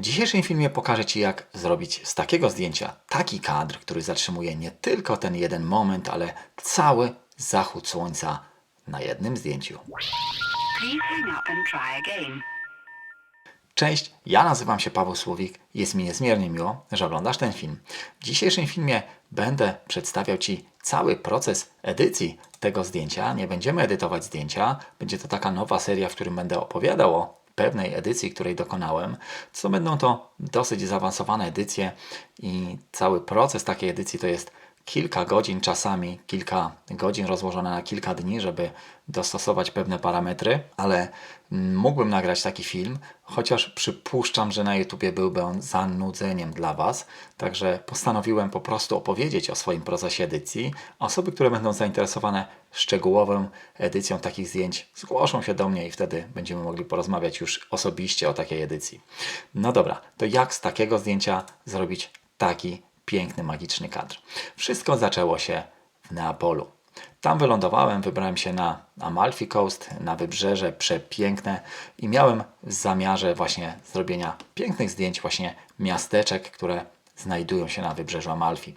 W dzisiejszym filmie pokażę Ci, jak zrobić z takiego zdjęcia taki kadr, który zatrzymuje nie tylko ten jeden moment, ale cały zachód słońca na jednym zdjęciu. Cześć, ja nazywam się Paweł Słowik jest mi niezmiernie miło, że oglądasz ten film. W dzisiejszym filmie będę przedstawiał Ci cały proces edycji tego zdjęcia. Nie będziemy edytować zdjęcia, będzie to taka nowa seria, w którym będę opowiadał o pewnej edycji, której dokonałem, co będą to dosyć zaawansowane edycje i cały proces takiej edycji to jest kilka godzin, czasami kilka godzin rozłożone na kilka dni, żeby dostosować pewne parametry, ale mm, mógłbym nagrać taki film, chociaż przypuszczam, że na YouTubie byłby on zanudzeniem dla Was, także postanowiłem po prostu opowiedzieć o swoim procesie edycji. Osoby, które będą zainteresowane szczegółową edycją takich zdjęć, zgłoszą się do mnie i wtedy będziemy mogli porozmawiać już osobiście o takiej edycji. No dobra, to jak z takiego zdjęcia zrobić taki piękny, magiczny kadr. Wszystko zaczęło się w Neapolu. Tam wylądowałem, wybrałem się na Amalfi Coast, na wybrzeże przepiękne i miałem w zamiarze właśnie zrobienia pięknych zdjęć właśnie miasteczek, które znajdują się na wybrzeżu Amalfi.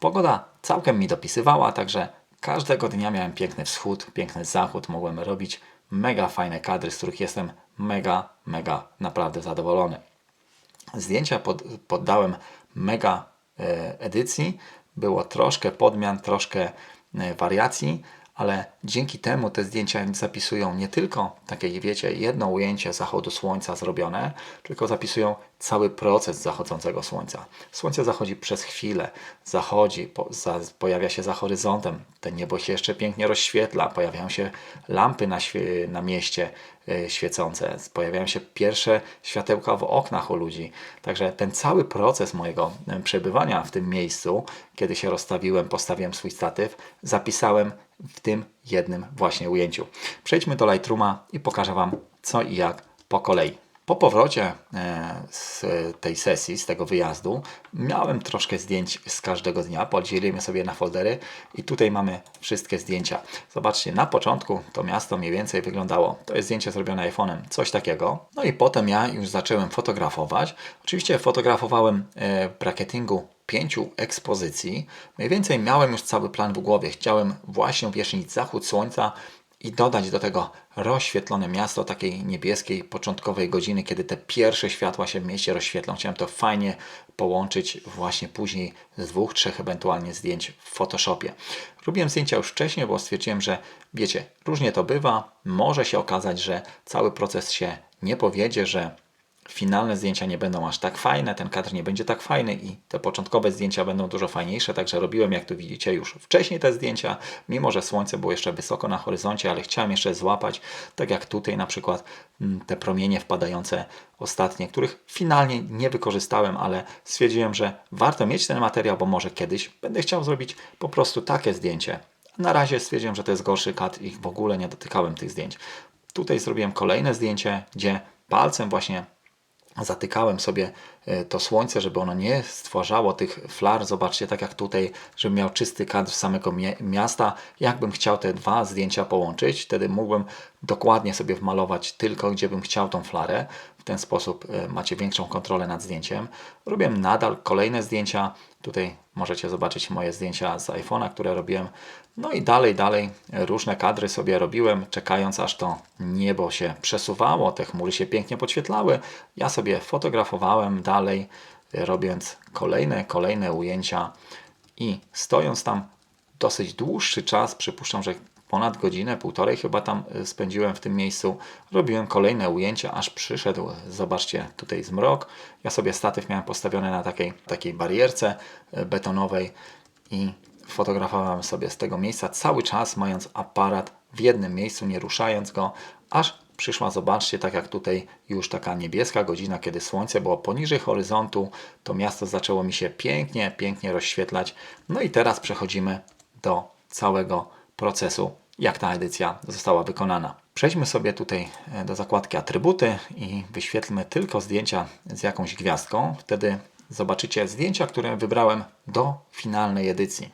Pogoda całkiem mi dopisywała, także każdego dnia miałem piękny wschód, piękny zachód, mogłem robić mega fajne kadry, z których jestem mega, mega naprawdę zadowolony. Zdjęcia pod, poddałem mega edycji. Było troszkę podmian, troszkę e, wariacji, ale dzięki temu te zdjęcia zapisują nie tylko takie, wiecie, jedno ujęcie zachodu słońca zrobione, tylko zapisują cały proces zachodzącego słońca. Słońce zachodzi przez chwilę, zachodzi, po, za, pojawia się za horyzontem, to niebo się jeszcze pięknie rozświetla, pojawiają się lampy na, na mieście y, świecące, pojawiają się pierwsze światełka w oknach u ludzi. Także ten cały proces mojego y, przebywania w tym miejscu, kiedy się rozstawiłem, postawiłem swój statyw, zapisałem w tym jednym właśnie ujęciu. Przejdźmy do Lightrooma i pokażę Wam co i jak po kolei. Po powrocie e, z tej sesji, z tego wyjazdu, miałem troszkę zdjęć z każdego dnia. Podzieliłem sobie na foldery i tutaj mamy wszystkie zdjęcia. Zobaczcie, na początku to miasto mniej więcej wyglądało. To jest zdjęcie zrobione iPhone'em, coś takiego. No i potem ja już zacząłem fotografować. Oczywiście fotografowałem e, w bracketingu pięciu ekspozycji. Mniej więcej miałem już cały plan w głowie. Chciałem właśnie uwiecznić zachód słońca i dodać do tego rozświetlone miasto takiej niebieskiej początkowej godziny, kiedy te pierwsze światła się w mieście rozświetlą. Chciałem to fajnie połączyć właśnie później z dwóch, trzech ewentualnie zdjęć w Photoshopie. Robiłem zdjęcia już wcześniej, bo stwierdziłem, że wiecie, różnie to bywa. Może się okazać, że cały proces się nie powiedzie, że finalne zdjęcia nie będą aż tak fajne, ten kadr nie będzie tak fajny i te początkowe zdjęcia będą dużo fajniejsze, także robiłem, jak tu widzicie, już wcześniej te zdjęcia, mimo że słońce było jeszcze wysoko na horyzoncie, ale chciałem jeszcze złapać, tak jak tutaj na przykład mm, te promienie wpadające ostatnie, których finalnie nie wykorzystałem, ale stwierdziłem, że warto mieć ten materiał, bo może kiedyś będę chciał zrobić po prostu takie zdjęcie. Na razie stwierdziłem, że to jest gorszy kadr i w ogóle nie dotykałem tych zdjęć. Tutaj zrobiłem kolejne zdjęcie, gdzie palcem właśnie zatykałem sobie e, to słońce, żeby ono nie stwarzało tych flar. Zobaczcie, tak jak tutaj, żebym miał czysty kadr samego miasta. Jakbym chciał te dwa zdjęcia połączyć, wtedy mógłbym dokładnie sobie wmalować tylko, gdzie bym chciał tą flarę. W ten sposób e, macie większą kontrolę nad zdjęciem. Robię nadal kolejne zdjęcia. Tutaj możecie zobaczyć moje zdjęcia z iPhone'a, które robiłem. No i dalej, dalej różne kadry sobie robiłem, czekając aż to niebo się przesuwało, te chmury się pięknie podświetlały. Ja sobie fotografowałem dalej, robiąc kolejne, kolejne ujęcia i stojąc tam dosyć dłuższy czas, przypuszczam, że ponad godzinę, półtorej chyba tam y, spędziłem w tym miejscu. Robiłem kolejne ujęcia, aż przyszedł, zobaczcie, tutaj zmrok. Ja sobie statyw miałem postawiony na takiej, takiej barierce y, betonowej i fotografowałem sobie z tego miejsca cały czas, mając aparat w jednym miejscu, nie ruszając go, aż przyszła, zobaczcie, tak jak tutaj już taka niebieska godzina, kiedy słońce było poniżej horyzontu, to miasto zaczęło mi się pięknie, pięknie rozświetlać. No i teraz przechodzimy do całego procesu jak ta edycja została wykonana. Przejdźmy sobie tutaj e, do zakładki atrybuty i wyświetlmy tylko zdjęcia z jakąś gwiazdką. Wtedy zobaczycie zdjęcia, które wybrałem do finalnej edycji.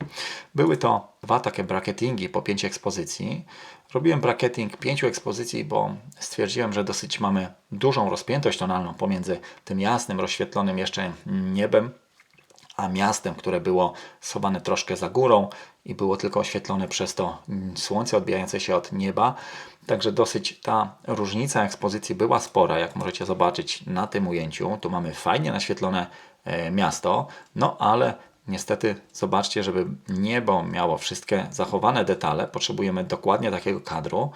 Były to dwa takie bracketingi po pięć ekspozycji. Robiłem bracketing pięciu ekspozycji, bo stwierdziłem, że dosyć mamy dużą rozpiętość tonalną pomiędzy tym jasnym, rozświetlonym jeszcze niebem, a miastem, które było schowane troszkę za górą i było tylko oświetlone przez to słońce odbijające się od nieba. Także dosyć ta różnica ekspozycji była spora, jak możecie zobaczyć na tym ujęciu. Tu mamy fajnie naświetlone miasto, no ale niestety zobaczcie, żeby niebo miało wszystkie zachowane detale, potrzebujemy dokładnie takiego kadru.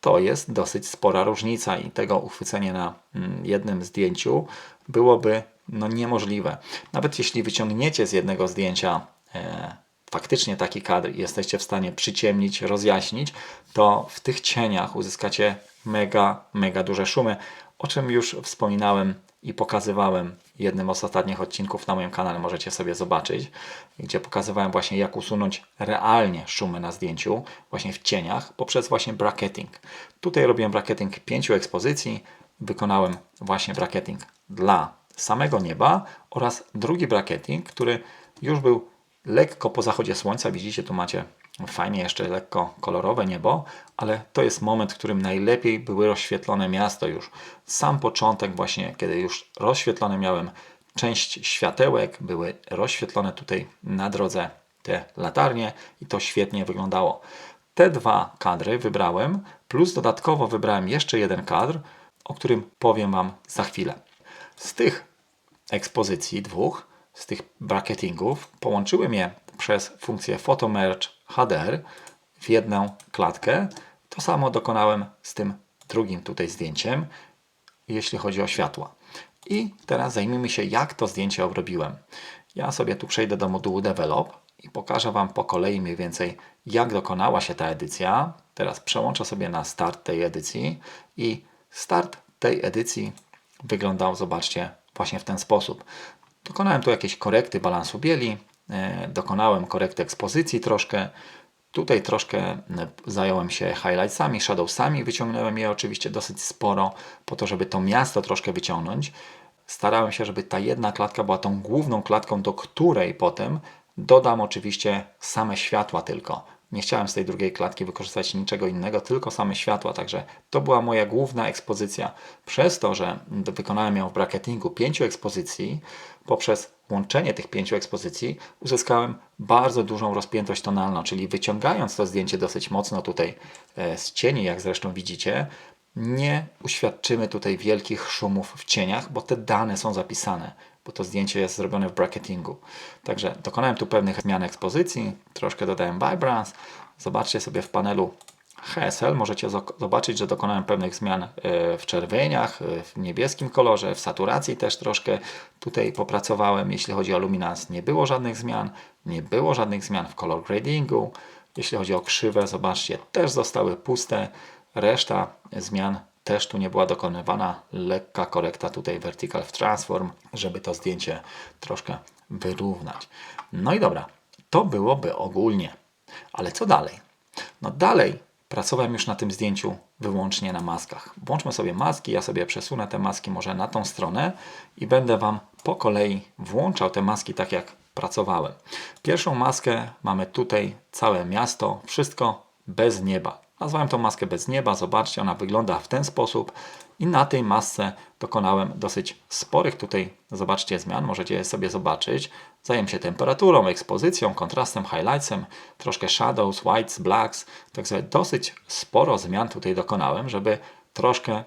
To jest dosyć spora różnica i tego uchwycenie na mm, jednym zdjęciu byłoby no, niemożliwe. Nawet jeśli wyciągniecie z jednego zdjęcia e, faktycznie taki kadr i jesteście w stanie przyciemnić, rozjaśnić, to w tych cieniach uzyskacie mega, mega duże szumy, o czym już wspominałem i pokazywałem jednym z ostatnich odcinków na moim kanale, możecie sobie zobaczyć, gdzie pokazywałem właśnie jak usunąć realnie szumy na zdjęciu, właśnie w cieniach, poprzez właśnie bracketing. Tutaj robiłem bracketing pięciu ekspozycji, wykonałem właśnie bracketing dla samego nieba oraz drugi bracketing, który już był lekko po zachodzie słońca. Widzicie, tu macie fajnie jeszcze lekko kolorowe niebo, ale to jest moment, w którym najlepiej były rozświetlone miasto już. Sam początek właśnie, kiedy już rozświetlone miałem część światełek, były rozświetlone tutaj na drodze te latarnie i to świetnie wyglądało. Te dwa kadry wybrałem, plus dodatkowo wybrałem jeszcze jeden kadr, o którym powiem Wam za chwilę. Z tych ekspozycji dwóch, z tych brackettingów, połączyłem je przez funkcję PhotoMerge HDR w jedną klatkę. To samo dokonałem z tym drugim tutaj zdjęciem, jeśli chodzi o światła. I teraz zajmijmy się, jak to zdjęcie obrobiłem. Ja sobie tu przejdę do modułu Develop i pokażę Wam po kolei mniej więcej, jak dokonała się ta edycja. Teraz przełączę sobie na start tej edycji i start tej edycji wyglądał, zobaczcie, właśnie w ten sposób. Dokonałem tu jakieś korekty balansu bieli, dokonałem korekty ekspozycji troszkę. Tutaj troszkę e, zająłem się highlightsami, shadowsami, wyciągnąłem je oczywiście dosyć sporo, po to, żeby to miasto troszkę wyciągnąć. Starałem się, żeby ta jedna klatka była tą główną klatką, do której potem dodam oczywiście same światła tylko. Nie chciałem z tej drugiej klatki wykorzystać niczego innego, tylko same światła, także to była moja główna ekspozycja. Przez to, że wykonałem ją w bracketingu pięciu ekspozycji, poprzez łączenie tych pięciu ekspozycji uzyskałem bardzo dużą rozpiętość tonalną, czyli wyciągając to zdjęcie dosyć mocno tutaj e, z cieni, jak zresztą widzicie, nie uświadczymy tutaj wielkich szumów w cieniach, bo te dane są zapisane, bo to zdjęcie jest zrobione w bracketingu. Także dokonałem tu pewnych zmian ekspozycji, troszkę dodałem vibrance. Zobaczcie sobie w panelu HSL możecie zobaczyć, że dokonałem pewnych zmian e, w czerwieniach, e, w niebieskim kolorze, w saturacji też troszkę tutaj popracowałem. Jeśli chodzi o luminans, nie było żadnych zmian, nie było żadnych zmian w color gradingu. Jeśli chodzi o krzywe, zobaczcie, też zostały puste. Reszta zmian też tu nie była dokonywana. Lekka korekta tutaj vertical w transform, żeby to zdjęcie troszkę wyrównać. No i dobra, to byłoby ogólnie. Ale co dalej? No dalej pracowałem już na tym zdjęciu wyłącznie na maskach. Włączmy sobie maski, ja sobie przesunę te maski może na tą stronę i będę Wam po kolei włączał te maski tak jak pracowałem. Pierwszą maskę mamy tutaj całe miasto, wszystko bez nieba. Nazwałem tą maskę bez nieba, zobaczcie, ona wygląda w ten sposób i na tej masce dokonałem dosyć sporych tutaj, zobaczcie, zmian, możecie je sobie zobaczyć. Zająłem się temperaturą, ekspozycją, kontrastem, highlightsem, troszkę shadows, whites, blacks, także dosyć sporo zmian tutaj dokonałem, żeby troszkę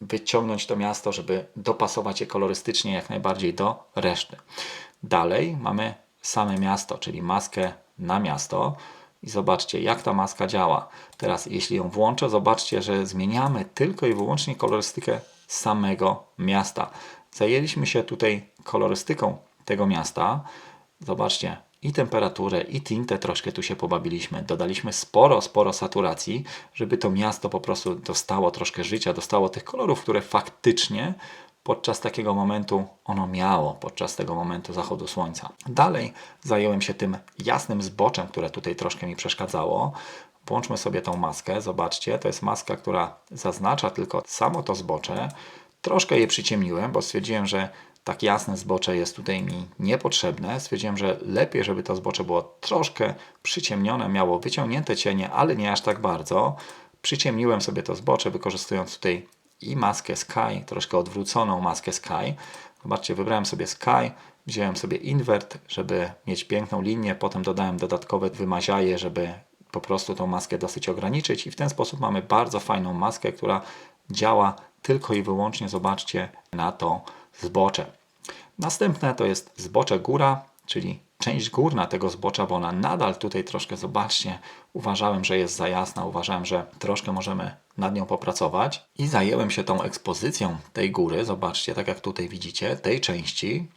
wyciągnąć to miasto, żeby dopasować je kolorystycznie jak najbardziej do reszty. Dalej mamy same miasto, czyli maskę na miasto. I zobaczcie, jak ta maska działa. Teraz, jeśli ją włączę, zobaczcie, że zmieniamy tylko i wyłącznie kolorystykę samego miasta. Zajęliśmy się tutaj kolorystyką tego miasta. Zobaczcie, i temperaturę, i tintę troszkę tu się pobawiliśmy. Dodaliśmy sporo, sporo saturacji, żeby to miasto po prostu dostało troszkę życia, dostało tych kolorów, które faktycznie podczas takiego momentu ono miało, podczas tego momentu zachodu słońca. Dalej zająłem się tym jasnym zboczem, które tutaj troszkę mi przeszkadzało. Włączmy sobie tą maskę, zobaczcie, to jest maska, która zaznacza tylko samo to zbocze. Troszkę je przyciemniłem, bo stwierdziłem, że tak jasne zbocze jest tutaj mi niepotrzebne. Stwierdziłem, że lepiej, żeby to zbocze było troszkę przyciemnione, miało wyciągnięte cienie, ale nie aż tak bardzo. Przyciemniłem sobie to zbocze, wykorzystując tutaj i maskę Sky, troszkę odwróconą maskę Sky. Zobaczcie, wybrałem sobie Sky, wziąłem sobie invert, żeby mieć piękną linię, potem dodałem dodatkowe wymaziaje, żeby po prostu tą maskę dosyć ograniczyć i w ten sposób mamy bardzo fajną maskę, która działa tylko i wyłącznie, zobaczcie, na to zbocze. Następne to jest zbocze góra, czyli część górna tego zbocza, bo ona nadal tutaj troszkę, zobaczcie, uważałem, że jest za jasna, uważałem, że troszkę możemy nad nią popracować i zajęłem się tą ekspozycją tej góry, zobaczcie, tak jak tutaj widzicie, tej części.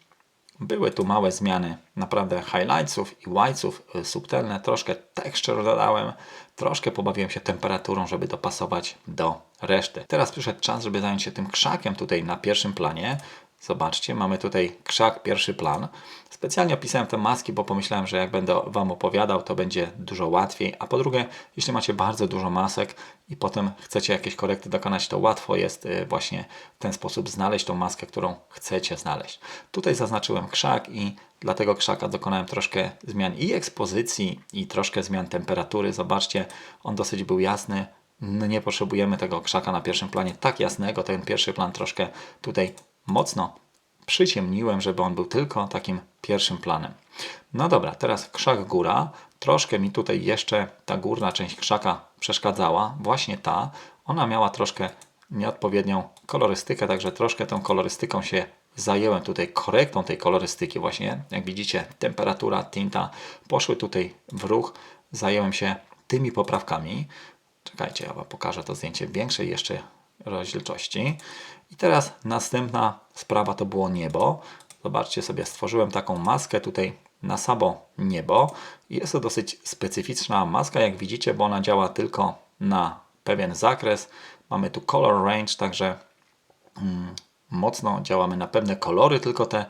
Były tu małe zmiany, naprawdę highlightsów i whitesów y, subtelne, troszkę texture dodałem, troszkę pobawiłem się temperaturą, żeby dopasować do reszty. Teraz przyszedł czas, żeby zająć się tym krzakiem tutaj na pierwszym planie. Zobaczcie, mamy tutaj krzak, pierwszy plan. Specjalnie opisałem te maski, bo pomyślałem, że jak będę Wam opowiadał, to będzie dużo łatwiej. A po drugie, jeśli macie bardzo dużo masek i potem chcecie jakieś korekty dokonać, to łatwo jest y, właśnie w ten sposób znaleźć tą maskę, którą chcecie znaleźć. Tutaj zaznaczyłem krzak i dla tego krzaka dokonałem troszkę zmian i ekspozycji, i troszkę zmian temperatury. Zobaczcie, on dosyć był jasny. Nie potrzebujemy tego krzaka na pierwszym planie tak jasnego. Ten pierwszy plan troszkę tutaj mocno przyciemniłem, żeby on był tylko takim pierwszym planem. No dobra, teraz krzak góra. Troszkę mi tutaj jeszcze ta górna część krzaka przeszkadzała. Właśnie ta. Ona miała troszkę nieodpowiednią kolorystykę, także troszkę tą kolorystyką się zajęłem tutaj, korektą tej kolorystyki właśnie. Jak widzicie, temperatura, tinta poszły tutaj w ruch. Zająłem się tymi poprawkami. Czekajcie, ja Wam pokażę to zdjęcie w większej jeszcze rozdzielczości. I teraz następna sprawa to było niebo. Zobaczcie sobie, stworzyłem taką maskę tutaj na samo niebo. Jest to dosyć specyficzna maska, jak widzicie, bo ona działa tylko na pewien zakres. Mamy tu color range, także mm, mocno działamy na pewne kolory, tylko te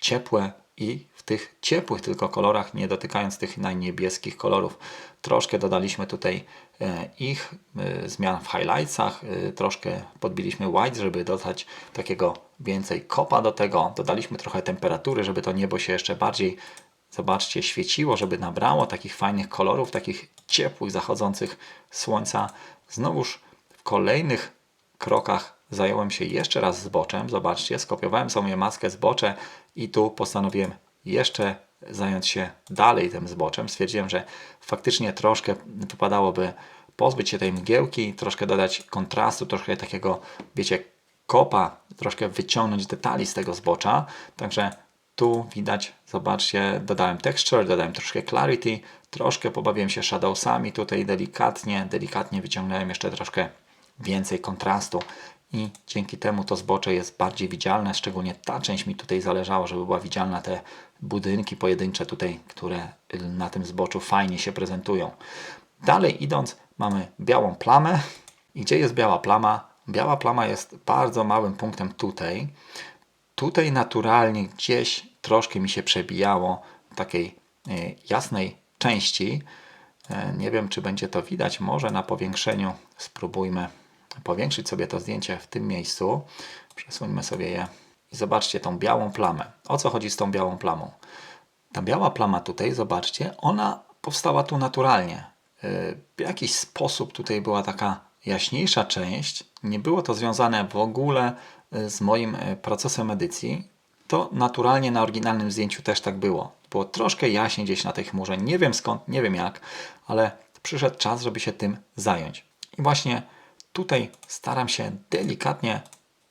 ciepłe i w tych ciepłych tylko kolorach, nie dotykając tych najniebieskich kolorów. Troszkę dodaliśmy tutaj e, ich e, zmian w highlightsach, e, troszkę podbiliśmy white, żeby dodać takiego więcej kopa do tego. Dodaliśmy trochę temperatury, żeby to niebo się jeszcze bardziej, zobaczcie, świeciło, żeby nabrało takich fajnych kolorów, takich ciepłych, zachodzących słońca. Znowuż w kolejnych krokach zająłem się jeszcze raz zboczem. Zobaczcie, skopiowałem sobie maskę zbocze i tu postanowiłem jeszcze zająć się dalej tym zboczem. Stwierdziłem, że faktycznie troszkę wypadałoby pozbyć się tej mgiełki, troszkę dodać kontrastu, troszkę takiego, wiecie, kopa, troszkę wyciągnąć detali z tego zbocza. Także tu widać, zobaczcie, dodałem texture, dodałem troszkę clarity, troszkę pobawiłem się shadowsami, tutaj delikatnie, delikatnie wyciągnąłem jeszcze troszkę więcej kontrastu i dzięki temu to zbocze jest bardziej widzialne, szczególnie ta część mi tutaj zależało, żeby była widzialna te budynki pojedyncze tutaj, które na tym zboczu fajnie się prezentują. Dalej idąc mamy białą plamę i gdzie jest biała plama? Biała plama jest bardzo małym punktem tutaj. Tutaj naturalnie gdzieś troszkę mi się przebijało takiej e, jasnej części. E, Nie wiem, czy będzie to widać. Może na powiększeniu spróbujmy powiększyć sobie to zdjęcie w tym miejscu. Przesuńmy sobie je i zobaczcie tą białą plamę. O co chodzi z tą białą plamą? Ta biała plama tutaj, zobaczcie, ona powstała tu naturalnie. Yy, W jakiś sposób tutaj była taka jaśniejsza część. Nie było to związane w ogóle yy, z moim yy, procesem edycji. To naturalnie na oryginalnym zdjęciu też tak było. Było troszkę jaśniej gdzieś na tej chmurze. Nie wiem skąd, nie wiem jak, ale przyszedł czas, żeby się tym zająć. I właśnie tutaj staram się delikatnie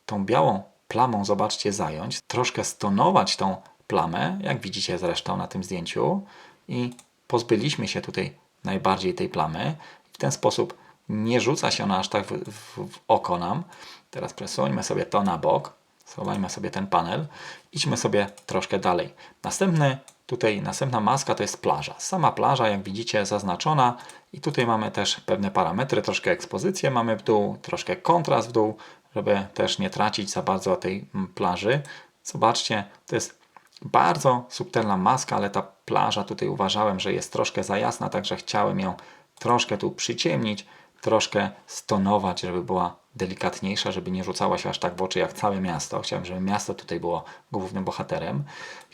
tą białą plamą, zobaczcie, zająć, troszkę stonować tą plamę, jak widzicie zresztą na tym zdjęciu i pozbyliśmy się tutaj najbardziej tej plamy. W ten sposób nie rzuca się ona aż tak w, w, w oko nam. Teraz przesuńmy sobie to na bok, schowajmy sobie ten panel, idźmy sobie troszkę dalej. Następny Tutaj następna maska to jest plaża. Sama plaża, jak widzicie, zaznaczona i tutaj mamy też pewne parametry, troszkę ekspozycję mamy w dół, troszkę kontrast w dół, żeby też nie tracić za bardzo tej mm, plaży. Zobaczcie, to jest bardzo subtelna maska, ale ta plaża tutaj uważałem, że jest troszkę za jasna, także chciałem ją troszkę tu przyciemnić. troszkę stonować, żeby była delikatniejsza, żeby nie rzucała się aż tak w oczy jak całe miasto. Chciałem, żeby miasto tutaj było głównym bohaterem.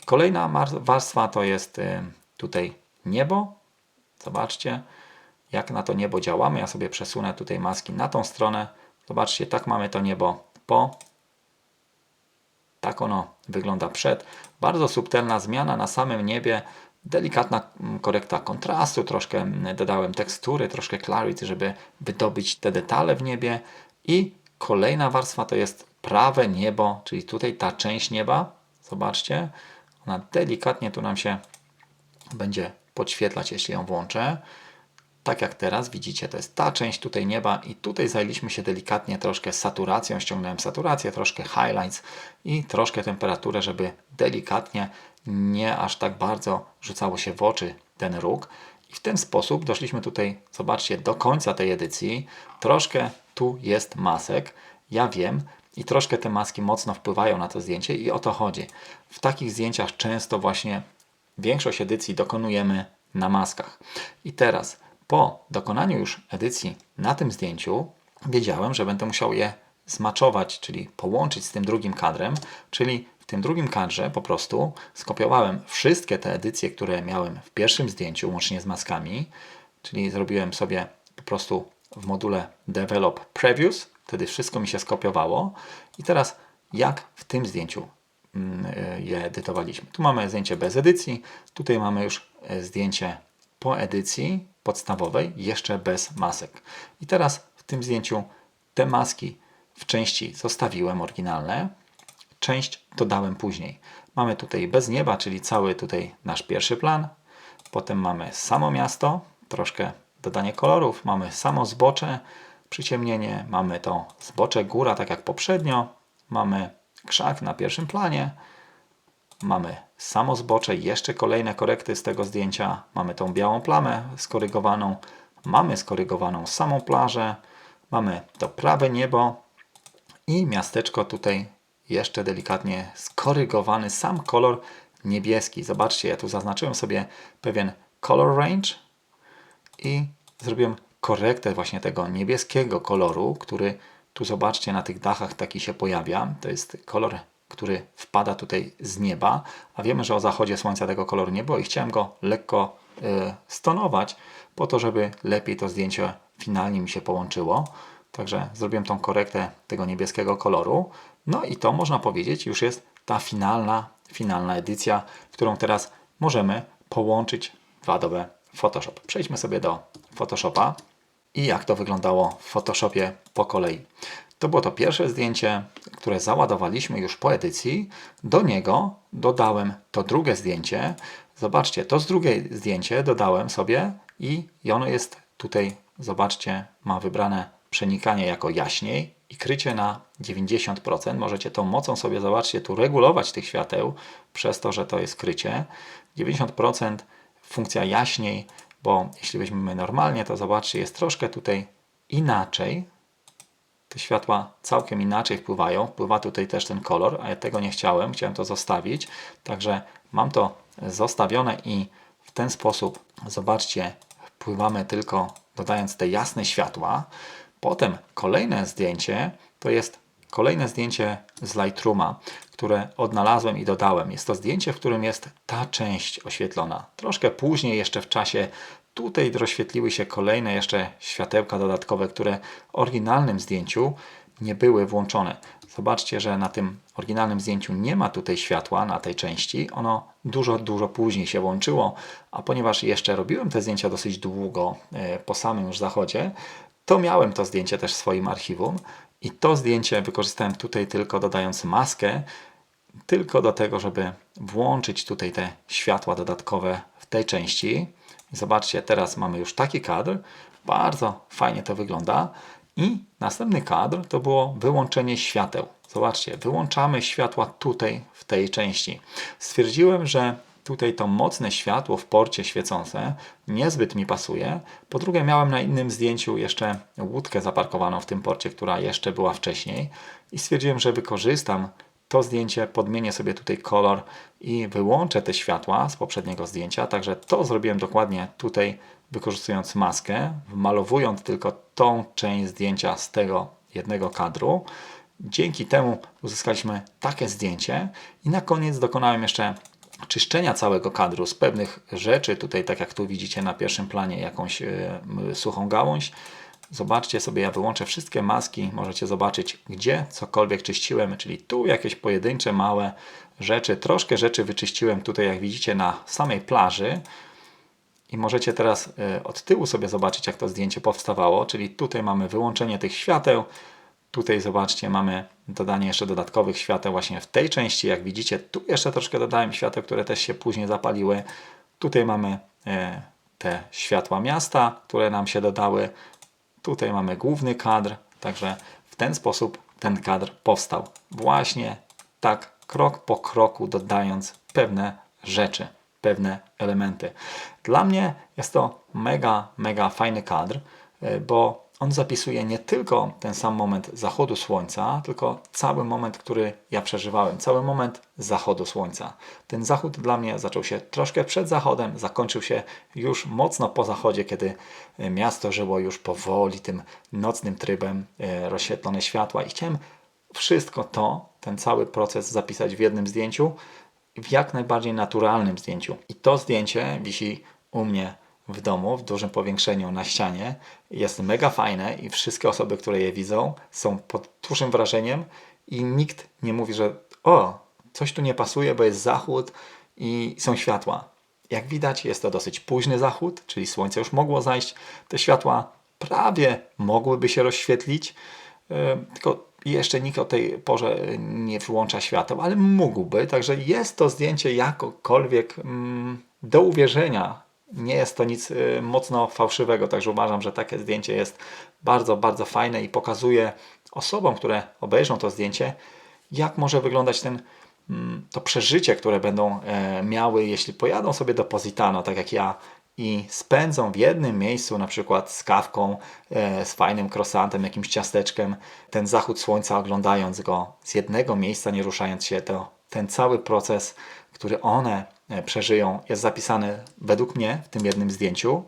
Kolejna warstwa to jest y, tutaj niebo. Zobaczcie, jak na to niebo działamy. Ja sobie przesunę tutaj maski na tą stronę. Zobaczcie, tak mamy to niebo po. Tak ono wygląda przed. Bardzo subtelna zmiana na samym niebie. Delikatna mm, korekta kontrastu, troszkę mm, dodałem tekstury, troszkę clarity, żeby wydobyć te detale w niebie. I kolejna warstwa to jest prawe niebo, czyli tutaj ta część nieba. Zobaczcie, ona delikatnie tu nam się będzie podświetlać, jeśli ją włączę. Tak jak teraz widzicie, to jest ta część tutaj nieba i tutaj zajęliśmy się delikatnie troszkę saturacją, ściągnąłem saturację, troszkę highlights i troszkę temperaturę, żeby delikatnie, nie aż tak bardzo rzucało się w oczy ten róg. I w ten sposób doszliśmy tutaj, zobaczcie, do końca tej edycji. Troszkę tu jest masek, ja wiem, i troszkę te maski mocno wpływają na to zdjęcie i o to chodzi. W takich zdjęciach często właśnie większość edycji dokonujemy na maskach. I teraz po dokonaniu już edycji na tym zdjęciu wiedziałem, że będę musiał je zmaczować, czyli połączyć z tym drugim kadrem, czyli w tym drugim kadrze po prostu skopiowałem wszystkie te edycje, które miałem w pierwszym zdjęciu, łącznie z maskami, czyli zrobiłem sobie po prostu w module Develop Previews, wtedy wszystko mi się skopiowało i teraz jak w tym zdjęciu mm, y, je edytowaliśmy. Tu mamy zdjęcie bez edycji, tutaj mamy już e, zdjęcie po edycji podstawowej, jeszcze bez masek. I teraz w tym zdjęciu te maski w części zostawiłem oryginalne, część dodałem później. Mamy tutaj bez nieba, czyli cały tutaj nasz pierwszy plan. Potem mamy samo miasto, troszkę dodanie kolorów, mamy samo zbocze, przyciemnienie, mamy to zbocze góra, tak jak poprzednio, mamy krzak na pierwszym planie, mamy samo zbocze, jeszcze kolejne korekty z tego zdjęcia, mamy tą białą plamę skorygowaną, mamy skorygowaną samą plażę, mamy to prawe niebo i miasteczko tutaj jeszcze delikatnie skorygowany sam kolor niebieski. Zobaczcie, ja tu zaznaczyłem sobie pewien color range i zrobiłem korektę właśnie tego niebieskiego koloru, który tu zobaczcie na tych dachach taki się pojawia. To jest kolor, który wpada tutaj z nieba, a wiemy, że o zachodzie słońca tego koloru nie było i chciałem go lekko y, stonować po to, żeby lepiej to zdjęcie finalnie mi się połączyło. Także zrobiłem tą korektę tego niebieskiego koloru. No i to można powiedzieć już jest ta finalna, finalna edycja, którą teraz możemy połączyć w Adobe Photoshop. Przejdźmy sobie do Photoshopa i jak to wyglądało w Photoshopie po kolei. To było to pierwsze zdjęcie, które załadowaliśmy już po edycji. Do niego dodałem to drugie zdjęcie. Zobaczcie, to z drugie zdjęcie dodałem sobie i, ono jest tutaj, zobaczcie, ma wybrane przenikanie jako jaśniej i krycie na 90%. Możecie tą mocą sobie, zobaczcie, tu regulować tych świateł przez to, że to jest krycie. 90% funkcja jaśniej, bo jeśli weźmiemy normalnie, to zobaczcie, jest troszkę tutaj inaczej. Te światła całkiem inaczej wpływają. Wpływa tutaj też ten kolor, a ja tego nie chciałem, chciałem to zostawić. Także mam to zostawione i w ten sposób, zobaczcie, wpływamy tylko dodając te jasne światła. Potem kolejne zdjęcie to jest kolejne zdjęcie z Lightrooma, które odnalazłem i dodałem. Jest to zdjęcie, w którym jest ta część oświetlona. Troszkę później, jeszcze w czasie, tutaj rozświetliły się kolejne jeszcze światełka dodatkowe, które w oryginalnym zdjęciu nie były włączone. Zobaczcie, że na tym oryginalnym zdjęciu nie ma tutaj światła na tej części. Ono dużo, dużo później się włączyło, a ponieważ jeszcze robiłem te zdjęcia dosyć długo e, po samym już zachodzie, to miałem to zdjęcie też w swoim archiwum i to zdjęcie wykorzystałem tutaj tylko dodając maskę, tylko do tego, żeby włączyć tutaj te światła dodatkowe w tej części. Zobaczcie, teraz mamy już taki kadr. Bardzo fajnie to wygląda. I następny kadr to było wyłączenie świateł. Zobaczcie, wyłączamy światła tutaj w tej części. Stwierdziłem, że tutaj to mocne światło w porcie świecące niezbyt mi pasuje. Po drugie, miałem na innym zdjęciu jeszcze łódkę zaparkowaną w tym porcie, która jeszcze była wcześniej, i stwierdziłem, że wykorzystam to zdjęcie, podmienię sobie tutaj kolor i wyłączę te światła z poprzedniego zdjęcia. Także to zrobiłem dokładnie tutaj, wykorzystując maskę, wmalowując tylko tą część zdjęcia z tego jednego kadru. Dzięki temu uzyskaliśmy takie zdjęcie i na koniec dokonałem jeszcze czyszczenia całego kadru z pewnych rzeczy. Tutaj, tak jak tu widzicie na pierwszym planie, jakąś m, suchą gałąź. Zobaczcie sobie, ja wyłączę wszystkie maski. Możecie zobaczyć, gdzie cokolwiek czyściłem, czyli tu jakieś pojedyncze, małe rzeczy. Troszkę rzeczy wyczyściłem tutaj, jak widzicie, na samej plaży. I możecie teraz e, od tyłu sobie zobaczyć, jak to zdjęcie powstawało. Czyli tutaj mamy wyłączenie tych świateł. Tutaj zobaczcie, mamy dodanie jeszcze dodatkowych świateł właśnie w tej części. Jak widzicie, tu jeszcze troszkę dodałem świateł, które też się później zapaliły. Tutaj mamy e, te światła miasta, które nam się dodały. Tutaj mamy główny kadr, także w ten sposób ten kadr powstał. Właśnie tak krok po kroku dodając pewne rzeczy, pewne elementy. Dla mnie jest to mega, mega fajny kadr, e, bo on zapisuje nie tylko ten sam moment zachodu słońca, tylko cały moment, który ja przeżywałem, cały moment zachodu słońca. Ten zachód dla mnie zaczął się troszkę przed zachodem, zakończył się już mocno po zachodzie, kiedy e, miasto żyło już powoli tym nocnym trybem, e, rozświetlone światła i chciałem wszystko to, ten cały proces zapisać w jednym zdjęciu, w jak najbardziej naturalnym zdjęciu. I to zdjęcie wisi u mnie w domu, w dużym powiększeniu na ścianie. Jest mega fajne i wszystkie osoby, które je widzą, są pod dużym wrażeniem i nikt nie mówi, że o, coś tu nie pasuje, bo jest zachód i są światła. Jak widać, jest to dosyć późny zachód, czyli słońce już mogło zajść. Te światła prawie mogłyby się rozświetlić, tylko jeszcze nikt o tej porze nie włącza świateł, ale mógłby, także jest to zdjęcie jakokolwiek mm, do uwierzenia. Nie jest to nic y, mocno fałszywego, także uważam, że takie zdjęcie jest bardzo, bardzo fajne i pokazuje osobom, które obejrzą to zdjęcie, jak może wyglądać ten, mm, to przeżycie, które będą e, miały, jeśli pojadą sobie do Positano, tak jak ja, i spędzą w jednym miejscu, na przykład z kawką, e, z fajnym croissantem, jakimś ciasteczkiem, ten zachód słońca, oglądając go z jednego miejsca, nie ruszając się, to ten cały proces, który one przeżyją, jest zapisany według mnie w tym jednym zdjęciu.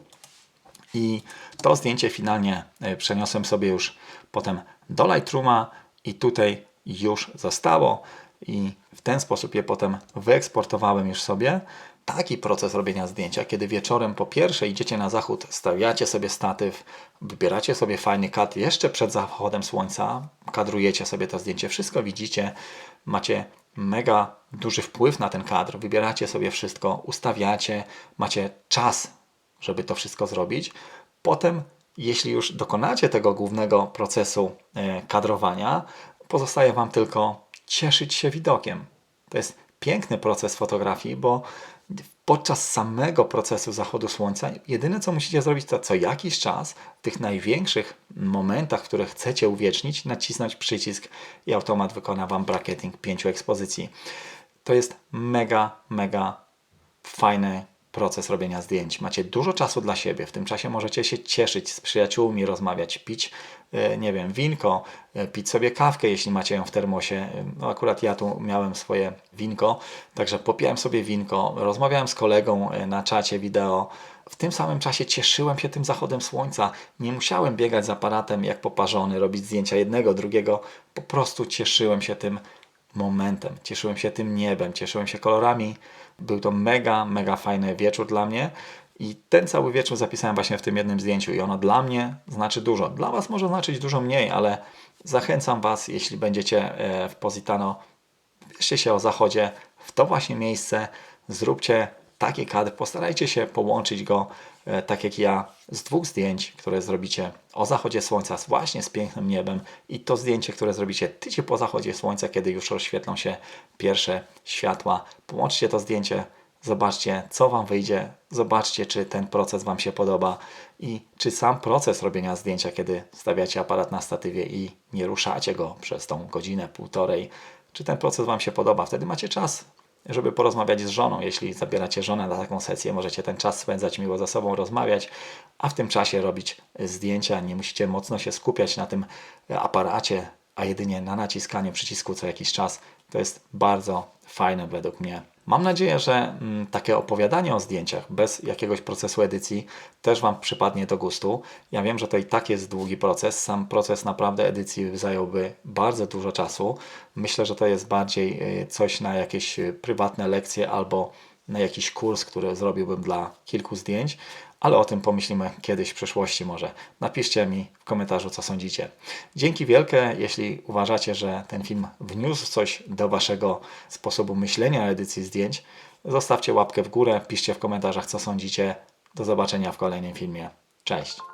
I to zdjęcie finalnie e, przeniosłem sobie już potem do Lightrooma i tutaj już zostało i w ten sposób je potem wyeksportowałem już sobie. Taki proces robienia zdjęcia, kiedy wieczorem po pierwsze idziecie na zachód, stawiacie sobie statyw, wybieracie sobie fajny kadr jeszcze przed zachodem słońca, kadrujecie sobie to zdjęcie, wszystko widzicie, macie mega duży wpływ na ten kadr, wybieracie sobie wszystko, ustawiacie, macie czas, żeby to wszystko zrobić. Potem, jeśli już dokonacie tego głównego procesu e, kadrowania, pozostaje Wam tylko cieszyć się widokiem. To jest piękny proces fotografii, bo podczas samego procesu zachodu słońca jedyne co musicie zrobić to co jakiś czas w tych największych momentach, które chcecie uwiecznić, nacisnąć przycisk i automat wykona Wam bracketing pięciu ekspozycji. To jest mega, mega fajny proces robienia zdjęć. Macie dużo czasu dla siebie. W tym czasie możecie się cieszyć z przyjaciółmi, rozmawiać, pić, e, nie wiem, winko, e, pić sobie kawkę, jeśli macie ją w termosie. E, No akurat ja tu miałem swoje winko, także popijałem sobie winko, rozmawiałem z kolegą na czacie wideo. W tym samym czasie cieszyłem się tym zachodem słońca. Nie musiałem biegać z aparatem jak poparzony, robić zdjęcia jednego, drugiego. Po prostu cieszyłem się tym momentem. Cieszyłem się tym niebem, cieszyłem się kolorami. Był to mega, mega fajny wieczór dla mnie. I ten cały wieczór zapisałem właśnie w tym jednym zdjęciu i ono dla mnie znaczy dużo. Dla Was może znaczyć dużo mniej, ale zachęcam Was, jeśli będziecie e, w Positano, bierzcie się o zachodzie w to właśnie miejsce, zróbcie taki kadr, postarajcie się połączyć go, tak jak ja, z dwóch zdjęć, które zrobicie o zachodzie słońca, właśnie z pięknym niebem i to zdjęcie, które zrobicie tydzień po zachodzie słońca, kiedy już rozświetlą się pierwsze światła. Połączcie to zdjęcie, zobaczcie, co Wam wyjdzie, zobaczcie, czy ten proces Wam się podoba i czy sam proces robienia zdjęcia, kiedy stawiacie aparat na statywie i nie ruszacie go przez tą godzinę, półtorej, czy ten proces Wam się podoba. Wtedy macie czas żeby porozmawiać z żoną. Jeśli zabieracie żonę na taką sesję, możecie ten czas spędzać miło ze sobą, rozmawiać, a w tym czasie robić zdjęcia. Nie musicie mocno się skupiać na tym aparacie, a jedynie na naciskaniu przycisku co jakiś czas. To jest bardzo fajne według mnie. Mam nadzieję, że mm, takie opowiadanie o zdjęciach bez jakiegoś procesu edycji też Wam przypadnie do gustu. Ja wiem, że to i tak jest długi proces. Sam proces naprawdę edycji zająłby bardzo dużo czasu. Myślę, że to jest bardziej y, coś na jakieś y, prywatne lekcje albo na jakiś kurs, który zrobiłbym dla kilku zdjęć, ale o tym pomyślimy kiedyś w przyszłości może. Napiszcie mi w komentarzu, co sądzicie. Dzięki wielkie, jeśli uważacie, że ten film wniósł coś do Waszego sposobu myślenia o edycji zdjęć. Zostawcie łapkę w górę, piszcie w komentarzach, co sądzicie. Do zobaczenia w kolejnym filmie. Cześć!